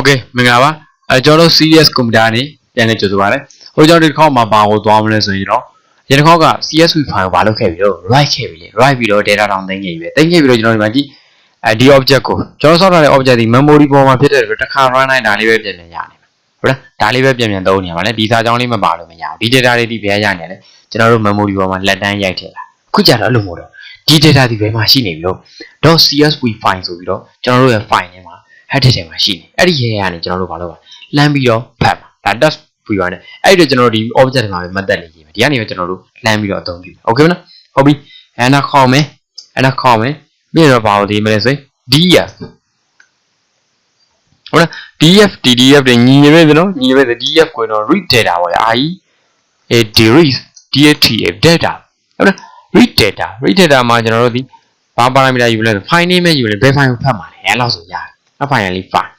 ဟုတ်ကဲ့မင်္ဂလာပါအဲကျွန်တော်တို့ CS computer နေပြန်လည်ကြိုဆိုပါရစေဟိုကျွန်တော်ဒီတစ်ခေါက်မှာဘာကိုသွားမလဲဆိုရင်တော့ဒီတစ်ခေါက်က CSV file ကိုဘာလုပ်ခဲ့ပြီတော့ write ခဲ့ပြီလေ write ပြီးတော့ data တောင်သိမ်းခဲ့ပြီပဲသိမ်းခဲ့ပြီးတော့ကျွန်တော်ဒီမှာကြည့်အဲဒီ object ကိုကျွန်တော်ဆောက်ထားတဲ့ object ဒီ memory ပေါ်မှာဖြစ်တဲ့အတွက်တစ်ခါ run လိုက်တာလေးပဲပြင်ပြန်ရနေမှာဟုတ်လားဒါလေးပဲပြင်ပြန်သုံးနေရပါလေဒီစာကြောင်းလေးမပါလို့မရဘူးဒီ data လေးဒီဘယ်ရနေလဲကျွန်တော်တို့ memory ပေါ်မှာလက်တန်းရိုက်ထည့်လာအခုကြတော့အဲ့လိုမဟုတ်တော့ဒီ data ဒီဘယ်မှာရှိနေပြီလို့ .csv file ဆိုပြီးတော့ကျွန်တော်တို့ရဲ့ file ထဲမှာ head ထဲမှာရှိနေအဲ့ဒီရဲကနေကျွန်တော်တို့ဘာလုပ်ပါလမ်းပြီးတော့ဖတ်ပါဒါ touch viewer နဲ့အဲ့ဒီတော့ကျွန်တော်တို့ဒီ object ထဲမှာပဲမှတ်သက်လေးရေးမယ်ဒီကနေပဲကျွန်တော်တို့လမ်းပြီးတော့အသုံးပြုမယ် okay မလားဟုတ်ပြီအဲ့ဒါခေါ်မယ်အဲ့ဒါခေါ်မယ်ပြီးတော့ဘာလို့ဒီမလဲဆိုရင် df ဟုတ်လား df ddf တွေညီနေပြီနော်ညီနေပြီ df ကိုတော့ read data ပေါ့လေ i a read data data ဟုတ်လား read data read data မှာကျွန်တော်တို့ဒီဘာ parameter ယူလဲဆို file name ပဲယူလဲဘယ် file ကိုဖတ်မှာလဲအဲ့လောက်ဆိုရတယ် အ file လေး file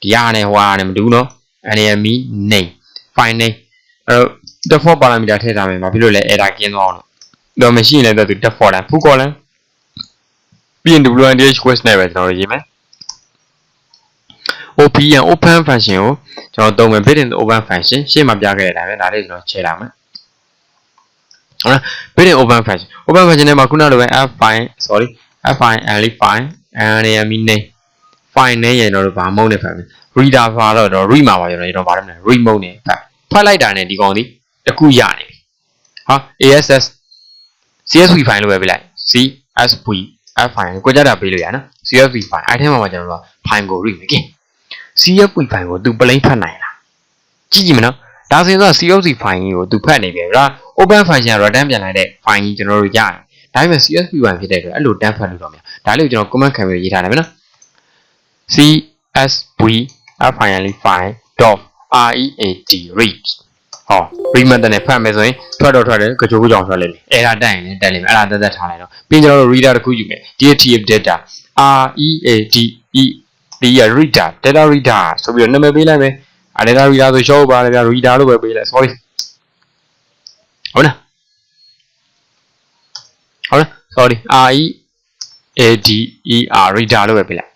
ဒီကနေဟွာနဲ့မတူဘူးနော်အနေရမီ name file name အဲ့တော့ default parameter ထည့်ထားမယ်ဘာဖြစ်လို့လဲ error ကင်းသွားအောင်လို့တော့မရှိရင်လည်းသူ default လမ်း full column ပြီးရင် wndh quest နဲ့ပဲကျွန်တော်ရေးမယ် OPN open function ကိုကျွန်တော်သုံးမယ် built in open function ရှေ့မှာပြခဲ့တဲ့အတိုင်းပဲဒါလေးကျွန်တော်ချဲလာမယ်ဟုတ်လား built in open function open function ထဲမှာခုနလိုပဲ f file sorry f file and file and name name file name ရတော့ဘာမုန်းနေဖတ်မယ် reader file တော့တော့ read မှာပါကျွန်တော်ကျွန်တော်ဗာတယ်မလဲ read mode နေဖတ်ဖတ်လိုက်တာနဲ့ဒီကောင်ဒီတစ်ခုရနေပြီဟာ ASS CSV file လို့ပဲပြလိုက် CSV f file ကိုကြတာပေးလို့ရနော် CSV file အဲ့ထဲမှာမှကျွန်တော်တို့ file ကို read မယ်ကဲ CSV file ကို तू ပလိန်ဖတ်နိုင်လားကြည့်ကြည့်မနော်ဒါဆိုရင်တော့ CSV file ကြီးကို तू ဖတ်နေပြီဒါ open function return ပြန်လာတဲ့ file ကြီးကျွန်တော်တို့ရတယ်ဒါပေမဲ့ CSV file ဖြစ်တဲ့အတွက်အဲ့လိုတန်းဖတ်လို့တော့မရဒါလေးကိုကျွန်တော် comment ခံပြီးရေးထားတယ်မယ်နော် CSV file file dot read read ဟော read method နဲ့ဖတ်မယ်ဆိုရင်ထွက်တော့ထွက်တယ်ကြိုးကြောင်ထွက်လိမ့်မယ် error တက်ရင်လည်းတက်လိမ့်မယ်အဲ့ဒါသက်သက်ထားလိုက်တော့ပြီးကျွန်တော်တို့ reader တစ်ခုယူမယ် DATF data read e ဒီရ reader data reader ဆိုပြီးတော့နာမည်ပေးလိုက်မယ်အဲ data reader ဆိုရှော့ပါလေဗျာ reader လို့ပဲပေးလိုက် sorry ဟုတ်လားဟုတ်လား sorry r e a d e r reader လို့ပဲပေးလိုက်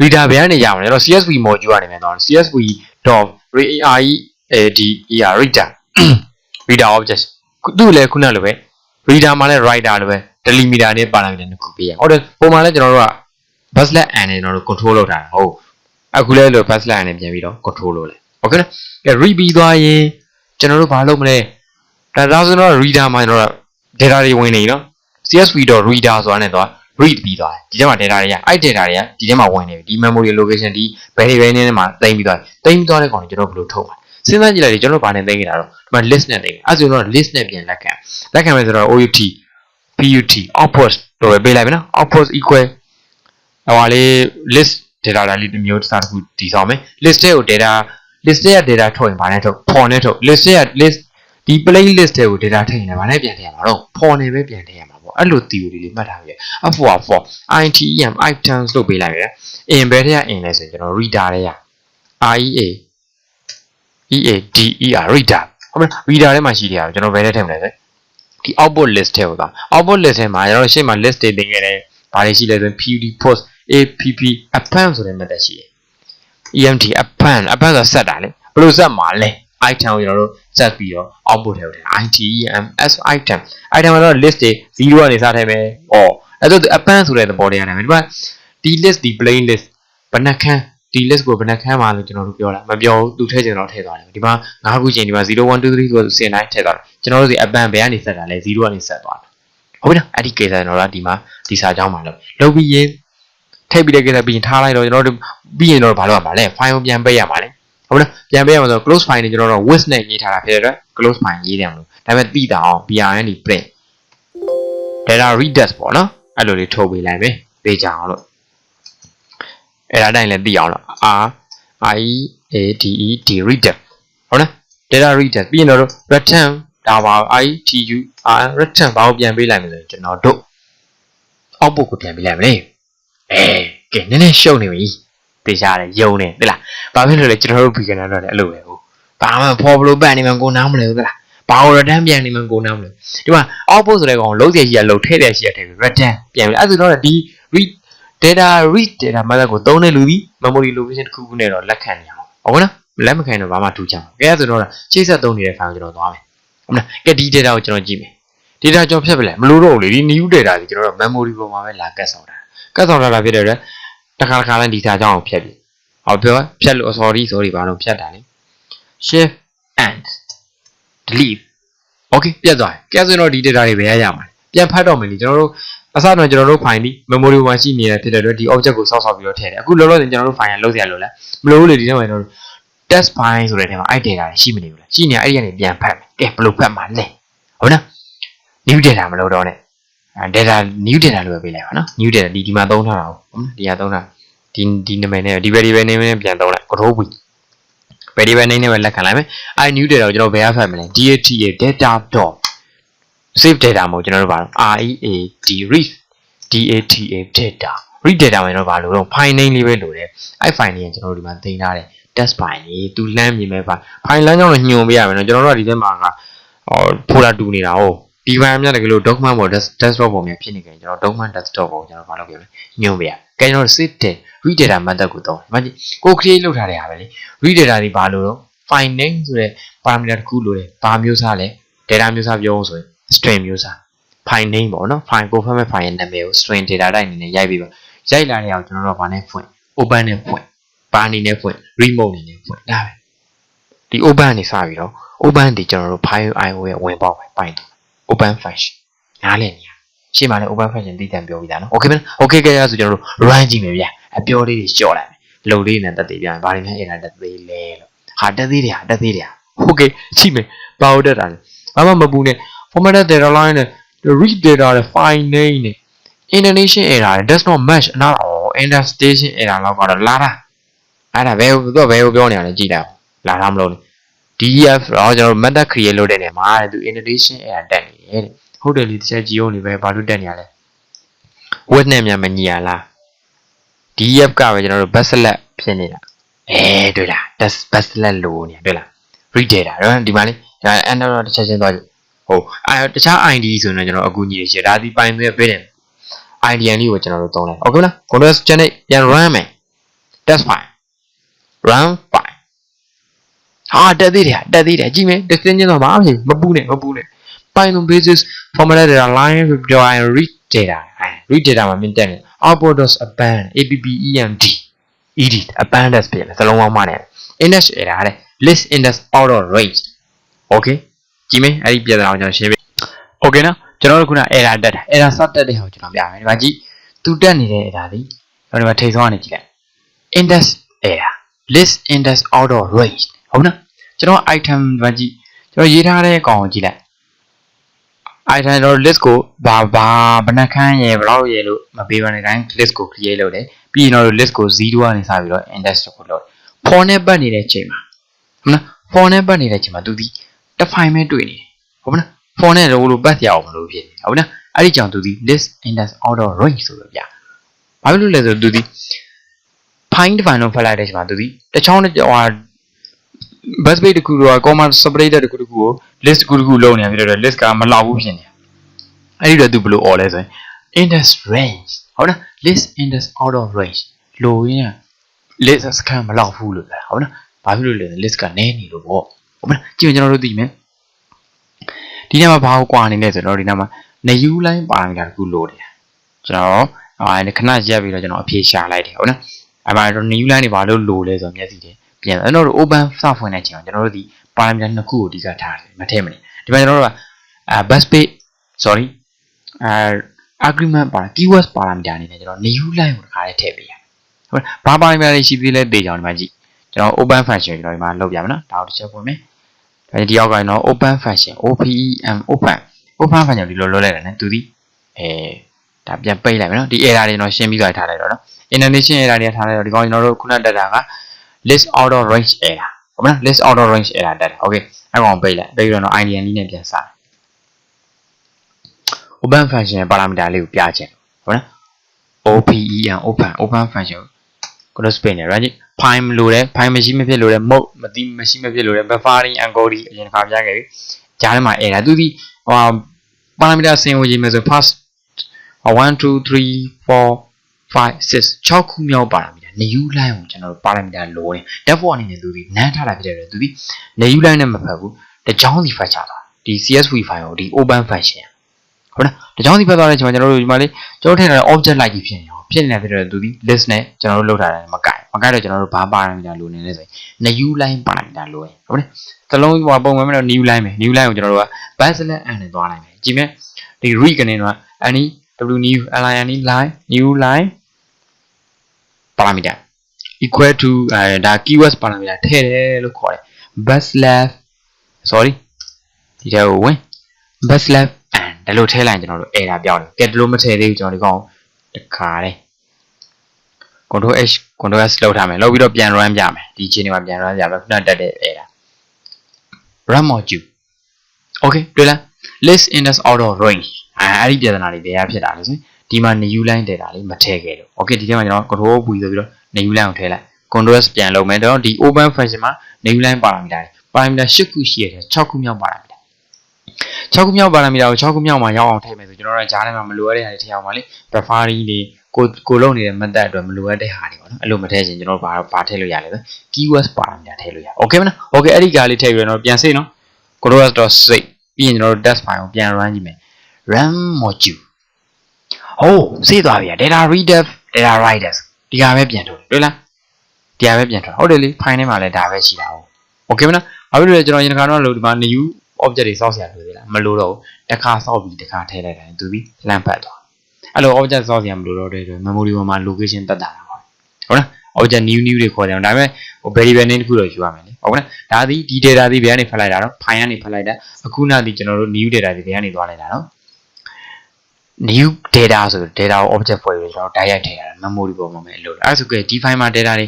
reader ဘယ်ကနေရအောင်လဲအဲ့တော့ CSV module ကနေမြန်သွား csv.reader reader reader object သူ့လည်းခုနလိုပဲ reader မှာလည်း writer လိုပဲ delimiter နဲ့ parameter နှစ်ခုပေးရဟုတ်တယ်ပုံမှန်လည်းကျွန်တော်တို့က buslet and နဲ့ကျွန်တော်တို့ control လုပ်ထားတာဟုတ်အခုလည်းလို့ buslet and နဲ့ပြန်ပြီးတော့ control လုပ်လဲဟုတ်ကဲ့နော်အဲ read ပြီးသွားရင်ကျွန်တော်တို့ဘာလုပ်မလဲဒါဒါဆိုတော့ reader မှာကျွန်တော်တို့ data တွေဝင်နေပြီနော် csv.reader ဆိုတာနဲ့သွား read ပြီးသွားတယ်ဒီထဲမှာ data တွေကအဲ့ data တွေကဒီထဲမှာဝင်နေပြီဒီ memory location ဒီဘယ်တွေပဲနေမှာသိမ်းပြီးသွားတယ်သိမ်းပြီးသွားတဲ့ကောင်ကိုကျွန်တော်ဘယ်လိုထုတ်မှာစဉ်းစားကြည့်လိုက်ဒီကျွန်တော်ဘာနဲ့သိမ်းနေတာတော့ဒီမှာ list နဲ့သိမ်းအဲ့ဆိုတော့ list နဲ့ပြန်လက်ခံလက်ခံမယ်ဆိုတော့ out put output လို့ပဲပေးလိုက်ပြီနော် output equal ဟိုဟာလေး list data ဒါလေးတစ်မျိုးတစ်စားတစ်ခုတည်ဆောင်မယ် list ထဲကို data list ထဲက data ထုတ်ရင်ဘာနဲ့ထုတ် for နဲ့ထုတ် list ထဲက list ဒီ plain list ထဲကို data ထည့်ရင်လည်းဘာနဲ့ပြန်ထည့်ရမှာတော့ for နဲ့ပဲပြန်ထည့်ရမှာပေါ့အဲ့လို theory လေးမှတ်ထားပြီ f for for item items လို့ပေးလိုက်ရယ် in ဘယ်ထဲက in လဲဆိုရင်ကျွန်တော် reader ထဲက rea ea der reader ဟုတ်မလား reader ထဲမှာရှိတယ်ကျွန်တော်ဘယ်ထဲထည့်မလဲဆိုဒီ output list ထဲကိုသွား output list ထဲမှာကျွန်တော်ရှေ့မှာ list တွေတင်ခဲ့တယ်ဘာတွေရှိလဲဆိုရင် pud post app append ဆိုတဲ့ method ရှိတယ် emt append append ဆိုတာဆက်တာလေဘယ်လိုဆက်မှာလဲ item ကိုကျွန်တော်တို့ဆက်ပြီးတော့ output ထဲကိုထည့် item s item item မှာတော့ list တွေ0ကနေစထည့်မယ်။အော်အဲ့တော့ append ဆိုတဲ့သဘောတရားနဲ့ဒီမှာဒီ list ဒီ plain list ဘယ်နှခန်းဒီ list ကိုဘယ်နှခန်းမှာလို့ကျွန်တော်တို့ပြောတာမပြောဘူးသူထည့်ချင်တော့ထည့်သွားတယ်ဒီမှာ၅ခုချိန်ဒီမှာ0 1 2 3ဆိုစင်တိုင်းထည့်သွားတယ်ကျွန်တော်တို့ဒီ append ဘယ်ကနေဆက်တာလဲ0ကနေဆက်သွားတယ်ဟုတ်ပြီနော်အဲ့ဒီ case ကျွန်တော်တို့ဒီမှာဒီစာကြောင်းမှာလို့လုပ်ပြီးရင်ထည့်ပြီးတဲ့ကိစ္စပြီးရင်ထားလိုက်တော့ကျွန်တော်တို့ပြီးရင်တော့ဘာလုပ်ရမှာလဲ file ကိုပြန်ပေးရမှာလဲ ဟုတ်လားပြန်ပေးရမှာဆို close file နဲ့ကျွန်တော်တို့ with နဲ့ရေးထားတာဖြစ်တဲ့အတွက် close file ရေးတယ်မလို့ဒါပေမဲ့သိတာအောင် brn ဒီ print data readers ပေါ့နော်အဲ့လိုလေးထုတ်ပေးလိုက်မယ်ပေးကြအောင်လို့အဲ့ဒါတိုင်းလည်းသိအောင်လို့ r i a d e d reader ဟုတ်လား data reader ပြီးရင်တော့ return ဒါပါ i t u r return ဘာကိုပြန်ပေးလိုက်မလဲကျွန်တော်တို့ output ကိုပြန်ပေးလိုက်မလဲအဲကဲနည်းနည်းရှုပ်နေပြီ တေချာတယ်ယုံနေသိလားဘာဖြစ်လို့လဲကျွန်တော်တို့ beginner တော့လည်းအဲ့လိုပဲဟုတ်ဘာမှဖော်ဘလို့ပတ်နေမှကိုနားမလဲဘူးသိလားဘာလို့ return ပြန်နေမှကိုနားမလဲဒီမှာ output ဆိုတဲ့ကောင်လုံးစီရှိရလုံးထည့်တဲ့ရှိရထည့်ပြီး return ပြန်ပြီးအဲ့ဒါဆိုတော့ဒီ read data read data method ကိုသုံးတဲ့လူဒီ memory location တစ်ခုခုနဲ့တော့လက်ခံနေအောင်ဟုတ်ကဲ့နော်လက်မခံတော့ဘာမှထူးခြားဘူးကဲဆိုတော့ချိတ်ဆက်သုံးနေတဲ့ file ကျွန်တော်သွားမယ်ဟုတ်မလားကဲဒီ data ကိုကျွန်တော်ကြည့်မယ် data ကျွန်တော်ဖြတ်ပလဲမလို့တော့ဘူးလေဒီ new data ကြီးကျွန်တော်တို့ memory ပေါ်မှာပဲလာကတ်ဆောင်တာကတ်ဆောင်တာဖြစ်တဲ့အတွက် တစ်ခါတစ်ခါတိုင်းဒီစာကြောင်းကိုဖြတ်ပြီဟောပြောဖြတ်လို့ sorry sorry ဘာလို့ဖြတ်တာလဲ shift and delete okay ပြတ်သွားတယ်ကဲဆိုတော့ဒီ data တွေဘယ်ရရမှာလဲပြန်ဖတ်တော့မယ်လေကျွန်တော်တို့အစတော့ကျွန်တော်တို့ file ဒီ memory မှာရှိနေတဲ့ဖြစ်တဲ့အတွက်ဒီ object ကိုစောက်စောက်ပြီးတော့ထည့်တယ်အခုလောလောဆယ်ကျွန်တော်တို့ file ရလုံးစရာလို့လဲမလို့လေဒီထဲမှာကျွန်တော်တို့ test file ဆိုတဲ့ထဲမှာအဲ့ data တွေရှိမနေဘူးလားရှိနေအဲ့ဒီကနေပြန်ဖတ်မယ်ကဲဘယ်လိုဖတ်မှာလဲဟုတ်နော် new data မလို့တော့နဲ့ data new data လို့ပဲပေးလိုက်ပါနော် new data ဒီဒီမှာသုံးထားတာဟုတ်နော်ဒီဟာသုံးတာဒီဒီနာမည်နဲ့ဒီ variable name နဲ့ပြန်သုံးလိုက် control v variable name နဲ့ပဲလက်ခံလိုက်မယ်အဲ new data ကိုကျွန်တော်ဘယ်ကဖတ်မလဲ data data dot save data မို့ကျွန်တော်တို့ပါ read read data data read data မှာကျွန်တော်ဘာလို့တော့ file name လေးပဲလိုတယ်အဲ file လေးကကျွန်တော်တို့ဒီမှာသိမ်းထားတယ် test file လေးသူလမ်းမြင်မဲ့ file file လမ်းကြောင်းတော့ညွှန်ပေးရမယ်နော်ကျွန်တော်တို့ကဒီထဲမှာကဟော folder တူနေတာဟုတ် ဒီဘိုင်မြတ်တကယ်လို့ document ပေါ် desktop ပေါ်မှာဖြစ်နေကြရင်ကျွန်တော် document desktop ပေါ်ကျွန်တော်ဘာလုပ်ကြလဲညွှန်ပေးရကဲကျွန်တော် save တဲ့ read data method ကိုသုံးတယ်။မကြီးကို create လုပ်ထားတဲ့ဟာပဲလေ read data တွေဘာလို့တော့ file name ဆိုတဲ့ parameter တစ်ခုလိုတယ်။ဘာမျိုးစားလဲ data မျိုးစားပြောအောင်ဆိုရင် string မျိုးစား file name ပေါ့နော် file ကိုဖတ်မဲ့ file ရဲ့နာမည်ကို string data type အနေနဲ့ရိုက်ပြီးပါရိုက်လာတဲ့အောင်ကျွန်တော်တို့ကဘာနဲ့ဖွင့် open နဲ့ဖွင့်ဘာအနေနဲ့ဖွင့် remote အနေနဲ့ဖွင့်ဒါပဲဒီ open နေစပြီးတော့ open ဒီကျွန်တော်တို့ file io ရဲ့ဝင်ပေါက်ပဲပိုင်တယ် open function နားလည်နေရရှေ့မှာလည်း open function တည်တံပြောပြီးသားနော် okay မလား okay ကြရဆိုကျွန်တော်တို့ run ကြည့်မယ်ဗျအပြောလေးတွေကြော့လိုက်မယ်လုံလေးနဲ့တက်သေးပြန်ဘာတွေများ error တက်သေးလဲလို့ဟာတက်သေးတယ်ဟာတက်သေးတယ် okay ကြည့်မယ်ဘာလို့တက်တာလဲဘာမှမပူနဲ့ formatted data line နဲ့ read data နဲ့ file name နဲ့ indentation error နဲ့ does not match အနာတော့ indentation error လောက်ကတော့လာတာအဲ့ဒါဘယ်သူကဘယ်ကိုပြောနေရလဲကြည့်လိုက်အောင်လာတာမလို့ DEF တော့ကျွန်တော် method create လုပ်တဲ့နေမှာတဲ့သူ indentation error တက်နေတယ်တဲ့ဟုတ်တယ်လေတစ်ချက်ကြည့်အောင်နေပဲဘာလို့တက်နေရလဲ width နဲ့မြန်မညီရလား DEF ကပဲကျွန်တော်တို့ backslash ဖြစ်နေတာအဲတွေ့လား backslash လို့နေတွေ့လား read data တော့ဒီမှာလေဒါ enter တော့တစ်ချက်ချင်းသွားကြည့်ဟုတ်အဲတခြား ID ဆိုရင်ကျွန်တော်အကူကြီးရှိဒါဒီပိုင်သွဲပေးတယ် IDN လေးကိုကျွန်တော်တို့သုံးလိုက် okay လား control ချန်နဲ့ပြန် run မယ် test file run file ဟာတက်သေးတယ်တက်သေးတယ်ကြည့်မယ် destination တော့မအားဖြင့်မပူနဲ့မပူနဲ့ Python basis formatted data line with and read data read data မှာမြင်တက်နေ output does append append ed append ဖြစ်တယ်စလုံးပေါင်းမှနဲ့ index error တဲ့ list index out of range okay ကြည့်မယ်အဲ့ဒီပြဿနာကိုကျွန်တော်ရှင်းပေး okay နော်ကျွန်တော်တို့ခုန error တက်တာ error စတက်တဲ့ဟာကိုကျွန်တော်ပြမယ်ဒီမှာကြည့်သူတက်နေတဲ့ error ဒီကျွန်တော်ဒီမှာထိတ်ဆုံးကနေကြည့်လိုက် index error list index out of range ဟုတ်နော်ကျွန်တော် item ဒီမှာကြည့်ကျွန်တော်ရေးထားတဲ့ကောင်ကိုကြည့်လိုက် item တော့ list ကိုဘာဘာဘယ်နှခန်းရေဘယ်လောက်ရေလို့မပေးပါနဲ့တိုင်း list ကို create လုပ်တယ်ပြီးရင်တော့ list ကို0ကနေစပြီးတော့ index ကိုလုပ်တယ် for နဲ့ပတ်နေတဲ့ချိန်မှာဟုတ်နော် for နဲ့ပတ်နေတဲ့ချိန်မှာသူဒီတစ် file ပဲတွေ့နေတယ်ဟုတ်မလား for နဲ့တော့လို့ပတ်ရအောင်မလို့ဖြစ်နေဟုတ်နော်အဲ့ဒီကြောင့်သူဒီ list index out of range ဆိုလို့ပြဘာဖြစ်လို့လဲဆိုတော့သူဒီ find define လို့ဖတ်လိုက်တဲ့ချိန်မှာသူဒီတချောင်းဟို bus page တခုတော့ comma separator တခုတခုကို list တခုတခုလုံးနေပြီတော့ list ကမလောက်ဘူးဖြစ်နေအဲ့ဒီတော့သူဘယ်လို or လဲဆိုရင် index range ဟုတ်လား list index out of range လိုရင်း list စကန်မလောက်ဘူးလို့ပြောဟုတ်နော်ဘာဖြစ်လို့လဲ list ကနည်းနေလို့ပေါ့ဟုတ်မလားကြည့်ရင်ကျွန်တော်တို့သိမယ်ဒီနေ့မှာဘာကိုကွာနေလဲဆိုတော့ဒီနေ့မှာ new line parameter တခုလိုတယ်ကျွန်တော်အဲခဏရက်ပြီးတော့ကျွန်တော်အဖြေရှာလိုက်တယ်ဟုတ်နော်အဲ့မှာတော့ new line တွေဘာလို့လိုလဲဆိုတော့မျက်စိတွေ ပြန်အဲ့တော့ open စဖွင့်တဲ့အချိန်မှာကျွန်တော်တို့ဒီ parameter နှစ်ခုကိုအဓိကထားတယ်မထည့်မနေဒီမှာကျွန်တော်တို့ကအဲ bus page sorry အဲ agreement ပါ keyword parameter အနေနဲ့ကျွန်တော် new line ကိုတစ်ခါလေးထည့်ပေးရဟုတ်ဘာ parameter တွေရှိသေးလဲတေချောင်းဒီမှာကြည့်ကျွန်တော် open function ကျွန်တော်ဒီမှာလုပ်ပြမယ်နော်ဒါကိုတစ်ချက်ဖွင့်မယ်အဲဒီအောက်ကကျွန်တော် open function open open open function ဒီလိုလုပ်လိုက်တယ်နော်သူဒီအဲဒါပြန်ပိတ်လိုက်မယ်နော်ဒီ error တွေကျွန်တော်ရှင်းပြီးသွားထားလိုက်တော့နော် indentation error တွေထားလိုက်တော့ဒီကောင်ကျွန်တော်တို့ခုနတက်တာက list out of range error ဟုတ်မလား list out of range error တက်တယ် okay အဲ့ကောင်ပိတ်လိုက်ပိတ်ပြီးတော့ IDN လေးနဲ့ပြန်စား open function ရဲ့ parameter လေးကိုပြချင်ဟုတ်နော် open open open function close pane နဲ့ right file လို့တယ် file မရှိမဖြစ်လို့တယ် mode မသိမရှိမဖြစ်လို့တယ် buffering encoding အရင်တစ်ခါပြခဲ့ပြီကြားထဲမှာ error သူဒီဟို parameter ဆင်ဝင်ခြင်းမယ်ဆို first 1 2 3 4 5 6 6ခုမြောက်ပါရ မီတာ new line ကိုကျွန်တော်တို့ပါရမီတာလိုတယ် default အနေနဲ့သူဒီနန်းထားတာဖြစ်တဲ့အတွက်သူဒီ new line နဲ့မဖက်ဘူးတကြောင်းစီဖတ်ချတာဒီ CSV file ကိုဒီ open function ဟုတ်လားတကြောင်းစီဖတ်သွားတဲ့အချိန်မှာကျွန်တော်တို့ဒီမှာလေးကျွန်တော်ထည့်ထားတဲ့ object like ကြီးဖြစ်နေအောင်ဖြစ်နေတဲ့ဖြစ်တဲ့သူဒီ list နဲ့ကျွန်တော်တို့လောက်ထားတယ်မကိုက်မကိုက်တော့ကျွန်တော်တို့ဘာပါရမီတာလိုနေလဲဆိုရင် new line ပါရမီတာလိုရဟုတ်လားသလုံးဟိုပုံမှန်မဲ့တော့ new line ပဲ new line ကိုကျွန်တော်တို့က backslash n နဲ့သွားနိုင်မယ်ကြည့်မယ်ဒီ read ကနေတော့ any w new line line new line parameter equal to အဲဒါ keywords parameter ထည့်တယ်လို့ခေါ်တယ် backslash sorry ဒီထဲကိုဝင် backslash and ဒါလို့ထည့်လိုက်ရင်ကျွန်တော်တို့ error ပြောင်းတယ်ကဲဒါလို့မထည့်သေးဘူးကျွန်တော်ဒီကောင်တခါလေး control h control s လောက်ထားမယ်လောက်ပြီးတော့ပြန် run ပြမယ်ဒီအချိန်တွေမှာပြန် run ပြမယ်ခုနတက်တဲ့ error run module okay တွေ့လား list index out of range အဲအဲ့ဒီပြဿနာတွေဘယ်ရဖြစ်တာလဲဆိုရင် ဒီမှာ new line တက်တာလေးမထည့်ခဲ့လို့ okay ဒီထဲမှာကျွန်တော် control ပူဆိုပြီးတော့ new line ကိုထည့်လိုက် control s ပြန်လုပ်မယ်တော့ဒီ open function မှာ new line parameter တွေ parameter 8ခုရှိရတယ်6ခုမြောက် parameter 6ခုမြောက် parameter ကို6ခုမြောက်မှာရောက်အောင်ထည့်မယ်ဆိုကျွန်တော်တို့ဂျားထဲမှာမလိုအပ်တဲ့ဟာတွေထည့်အောင်ပါလေ preferring တွေကိုကိုလုံးနေတဲ့ method အတွက်မလိုအပ်တဲ့ဟာတွေပေါ့နော်အဲ့လိုမထည့်ချင်ကျွန်တော်တို့ဘာဘာထည့်လို့ရလဲဆို keywords parameter ထည့်လို့ရ okay မနော် okay အဲ့ဒီကားလေးထည့်ပြီးတော့ပြန်စိတ်နော် control.save ပြီးရင်ကျွန်တော်တို့ test file ကိုပြန် run ကြည့်မယ် run module ဟိုးစေးသွားပြီ data reader data writers ဒီဟာပဲပြန်ထုတ်တွေ့လားဒီဟာပဲပြန်ထုတ်ဟုတ်တယ်လေ file ထဲမှာလည်းဒါပဲရှိတာဟုတ် okay မနော်အခုလည်းကျွန်တော်ရင်တစ်ခါတော့လို့ဒီမှာ new object တွေစောက်ဆရာတွေ့သေးလားမလို့တော့ဘူးတစ်ခါစောက်ပြီးတစ်ခါထည့်လိုက်တယ်သူပြီးလမ်းပတ်သွားအဲ့လို object စောက်ဆရာမလို့တော့တဲ့အတွက် memory ပေါ်မှာ location တက်တာတာပါဟုတ်လား object new new တွေခေါ်ကြအောင်ဒါပေမဲ့ဟို variable name တစ်ခုတော့ယူရမယ်လေဟုတ်ကဲ့ဒါသည်ဒီ data သည်ဘယ်ကနေဖတ်လိုက်တာတော့ file ကနေဖတ်လိုက်တာအခုနသည်ကျွန်တော်တို့ new data သည်ဘယ်ကနေသွားလိုက်တာနော် new data ဆိုတော့ data ကို object ဖွဲ့ပြီးကျွန်တော် direct ထည့်ရတယ် memory ပေါ်မှာပဲလို့အဲ့ဒါဆိုကြဒီ file မှာ data တွေ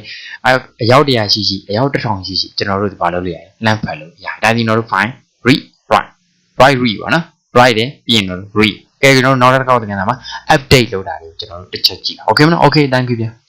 အယောက်100ရှိရှိအယောက်1000ရှိရှိကျွန်တော်တို့ဒီဘာလုပ်လို့ရလဲ lamp ဖတ်လို့ရဒါဒီကျွန်တော်တို့ file read write write read ပါနော် write တယ်ပြီးရင်တော့ read ကဲကျွန်တော်တို့နောက်တစ်ခါတော့သင်ခန်းစာမှာ update လုပ်တာတွေကိုကျွန်တော်တို့တစ်ချက်ကြည့်ပါ okay မနော် okay thank you ဗျာ